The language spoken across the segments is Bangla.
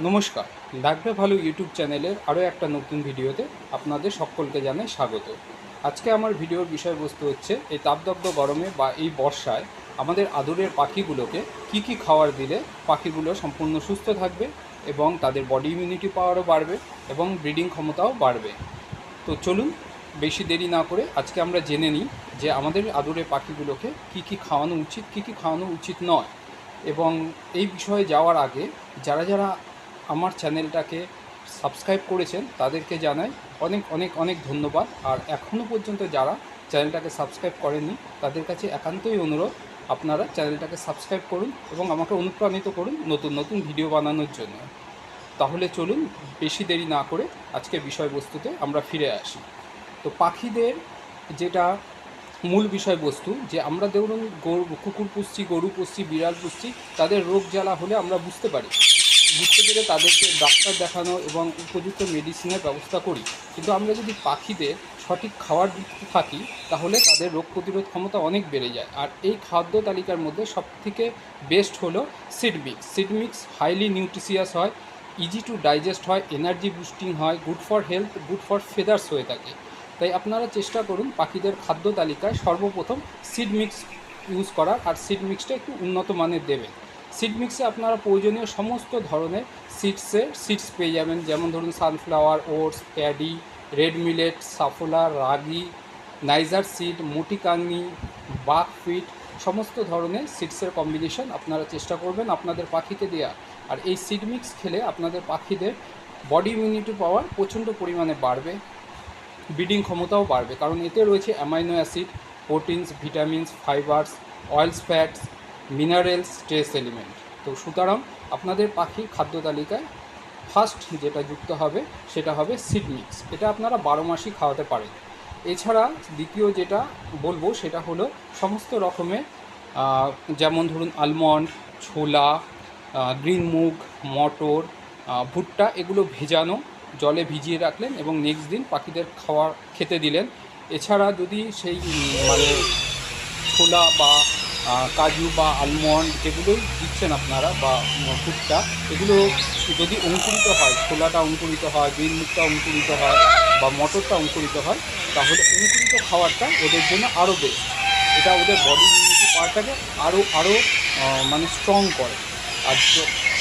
নমস্কার। লাগবে ভালো ইউটিউব চ্যানেলের আরও একটা নতুন ভিডিওতে আপনাদের সকলকে জানাই স্বাগত। আজকে আমার ভিডিওর বিষয়বস্তু হচ্ছে, এই তাপদগ্ধ গরমে বা এই বর্ষায় আমাদের আদরের পাখিগুলোকে কি কি খাওয়ার দিলে পাখিগুলো সম্পূর্ণ সুস্থ থাকবে এবং তাদের বডি ইমিউনিটি পাওয়ারও বাড়বে এবং ব্রিডিং ক্ষমতাও বাড়বে। তো চলুন, বেশি দেরি না করে আজকে আমরা জেনে নিই যে আমাদের আদরের পাখিগুলোকে কি কি খাওয়ানো উচিত, কি কি খাওয়ানো উচিত নয়। এবং এই বিষয়ে যাওয়ার আগে যারা যারা আমার চ্যানেলটাকে সাবস্ক্রাইব করেছেন তাদেরকে জানাই অনেক অনেক অনেক ধন্যবাদ। আর এখনও পর্যন্ত যারা চ্যানেলটাকে সাবস্ক্রাইব করেননি, তাদের কাছে একান্তই অনুরোধ, আপনারা চ্যানেলটাকে সাবস্ক্রাইব করুন এবং আমাকে অনুপ্রাণিত করুন নতুন নতুন ভিডিও বানানোর জন্য। তাহলে চলুন, বেশি দেরি না করে আজকে বিষয়বস্তুতে আমরা ফিরে আসি। তো পাখিদের যেটা মূল বিষয়বস্তু, যে আমরা ধরুন গরু, কুকুর পুষছি গরু পুষছি বিড়াল পুষছি তাদের রোগ জ্বালা হলে আমরা বুঝতে পারি। বুঝতে পেরে তাদেরকে ডাক্তার দেখানো এবং উপযুক্ত মেডিসিনের ব্যবস্থা করি। কিন্তু আমরা যদি পাখিদের সঠিক খাবার দিতে থাকি, তাহলে তাদের রোগ প্রতিরোধ ক্ষমতা অনেক বেড়ে যায়। আর এই খাদ্য তালিকার মধ্যে সবথেকে বেস্ট হলো seed mix seed mix highly nutritious হয় ইজি টু ডাইজেস্ট হয় এনার্জি বুস্টিং হয় good for health good for feathers হয়ে থাকে। তাই আপনারা চেষ্টা করুন পাখিদের খাদ্য তালিকায় সর্বপ্রথম সিড মিক্স ইউজ করার, আর সিড মিক্সটা একটু উন্নত মানের দেবেন। সিড মিক্সে আপনারা প্রয়োজনীয় সমস্ত ধরনের সিডসের সিডস পেয়ে যাবেন। যেমন ধরুন sunflower oats paddy red millet safflower ragi niger seed মোটিকাঙ্গি বাকফিট সমস্ত ধরনের সিডসের কম্বিনেশন আপনারা চেষ্টা করবেন আপনাদের পাখিকে দেওয়া আর এই সিড মিক্স খেলে আপনাদের পাখিদের বডি ইমিউনিটি পাওয়ার প্রচণ্ড পরিমাণে বাড়বে ব্রিডিং ক্ষমতাও বাড়বে। কারণ এতে রয়েছে amino acid proteins vitamins fibres oils fats minerals trace element তো সুতরাং আপনাদের পাখির খাদ্য তালিকায় ফার্স্ট যেটা যুক্ত হবে, সেটা হবে সিড এটা আপনারা বারো মাসই খাওয়াতে পারেন। এছাড়া দ্বিতীয় যেটা বলব, সেটা হলো সমস্ত রকমের যেমন ধরুন আলমন্ড ছোলা গ্রিন মুগ মটর ভুট্টা, এগুলো ভেজানো, জলে ভিজিয়ে রাখলেন এবং নেক্সট দিন পাখিদের খাওয়ার খেতে দিলেন। এছাড়া যদি সেই মানে ছোলা বা কাজু বা আলমন্ড যেগুলোই দিচ্ছেন আপনারা বা ভুট্টা এগুলো যদি অঙ্কুরিত হয়, ছোলাটা অঙ্কুরিত হয় গ্রিন মুগটা অঙ্কুরিত হয় বা মটরটা অঙ্কুরিত হয়, তাহলে অঙ্কুরিত খাবারটা ওদের জন্য আরও বেস্ট এটা ওদের বডি ইমিউনিটি পাওয়ারটাকে আরও আরও মানে স্ট্রং করে। আর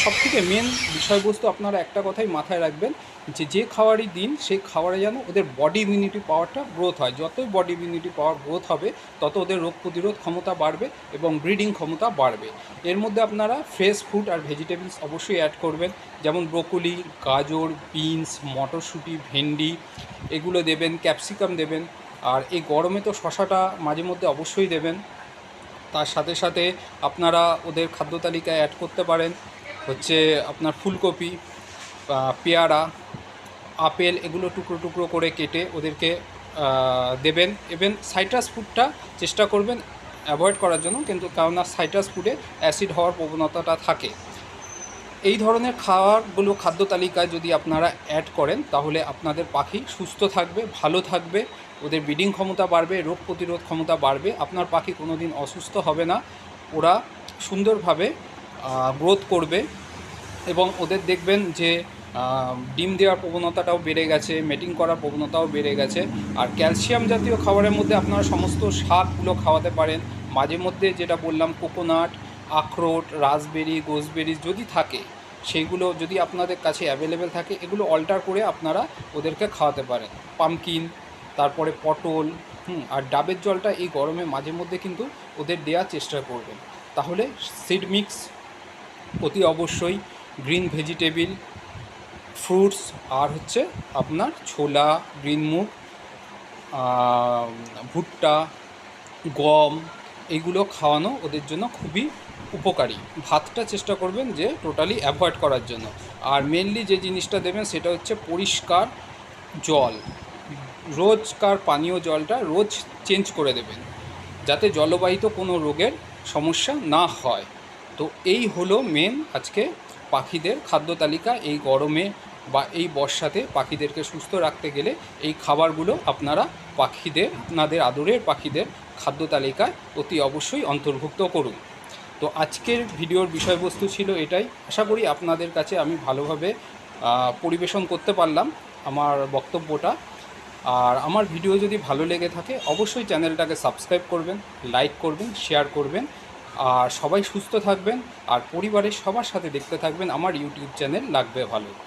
সব থেকে মেন বিষয়বস্তু আপনারা একটা কথাই মাথায় রাখবেন যে যে খাবারই দিন সেই খাবারে যেন ওদের বডি ইমিউনিটি পাওয়ারটা গ্রোথ হয়। যতই বডি ইমিউনিটি পাওয়ার গ্রোথ হবে, তত ওদের রোগ প্রতিরোধ ক্ষমতা বাড়বে এবং ব্রিডিং ক্ষমতা বাড়বে। এর মধ্যে আপনারা ফ্রেশ ফুড আর ভেজিটেবলস অবশ্যই অ্যাড করবেন। যেমন ব্রোকলি গাজর বিনস মটরশুঁটি, ভেন্ডি, এগুলো দেবেন ক্যাপসিকাম দেবেন। আর এই গরমে তো শশাটা মাঝে মধ্যে অবশ্যই দেবেন। তার সাথে সাথে আপনারা ওদের খাদ্য তালিকায় অ্যাড করতে পারেন। হচ্ছে আপনার ফুলকপি পেয়ারা আপেল এগুলো টুকরো টুকরো করে কেটে ওদেরকে দেবেন। এবং সাইট্রাস ফুডটা চেষ্টা করবেন অ্যাভয়েড করার জন্য, কিন্তু কেননা সাইট্রাস ফুডে অ্যাসিড হওয়ার প্রবণতাটা থাকে। এই ধরনের খাবারগুলো খাদ্য তালিকায় যদি আপনারা অ্যাড করেন, তাহলে আপনাদের পাখি সুস্থ থাকবে, ভালো থাকবে, ওদের ব্রিডিং ক্ষমতা বাড়বে, রোগ প্রতিরোধ ক্ষমতা বাড়বে, আপনার পাখি কোনো দিন অসুস্থ হবে না। ওরা সুন্দরভাবে গ্রোথ করবে এবং ওদের দেখবেন যে ডিম দেওয়ার প্রবণতাটাও বেড়ে গেছে মেটিং করার প্রবণতাও বেড়ে গেছে। আর ক্যালসিয়াম জাতীয় খাবারের মধ্যে আপনারা সমস্ত শাকগুলো খাওয়াতে পারেন। মাঝে মধ্যে যেটা বললাম কোকোনাট আখরোট রাসবেরি গোসবেরি যদি থাকে সেইগুলো যদি আপনাদের কাছে অ্যাভেলেবেল থাকে, এগুলো অল্টার করে আপনারা ওদেরকে খাওয়াতে পারেন। পামকিন তারপরে পটল, হুম, আর ডাবের জলটা এই গরমে মাঝে মধ্যে কিন্তু ওদের দেওয়ার চেষ্টা করবেন। তাহলে সিড মিক্স অতি অবশ্যই গ্রিন ভেজিটেবিল ফ্রুটস আর হচ্ছে আপনার ছোলা, গ্রিন মুগ ভুট্টা, গম, এগুলো খাওয়ানো ওদের জন্য খুবই উপকারী। ভাতটা চেষ্টা করবেন যে টোটালি অ্যাভয়েড করার জন্য। আর মেনলি যে জিনিসটা দেবেন সেটা হচ্ছে পরিষ্কার জল। রোজকার পানীয় জলটা রোজ চেঞ্জ করে দেবেন, যাতে জলবাহিত কোনো রোগের সমস্যা না হয়। তো এই হলো মেন আজকে পাখিদের খাদ্য তালিকা। এই গরমে বা এই বর্ষাতে পাখিদেরকে সুস্থ রাখতে গেলে এই খাবারগুলো আপনারা পাখিদের, আপনাদের আদরের পাখিদের খাদ্য তালিকায় অতি অবশ্যই অন্তর্ভুক্ত করুন। তো আজকের ভিডিওর বিষয়বস্তু ছিল এটাই। আশা করি আপনাদের কাছে আমি ভালোভাবে পরিবেশন করতে পারলাম আমার বক্তব্যটা। আর আমার ভিডিও যদি ভালো লেগে থাকে, অবশ্যই চ্যানেলটাকে সাবস্ক্রাইব করবেন, লাইক করবেন, শেয়ার করবেন। আর সবাই সুস্থ থাকবেন, আর পরিবারের সবার সাথে দেখতে থাকবেন। আমার ইউটিউব চ্যানেল লাগবে ভালো।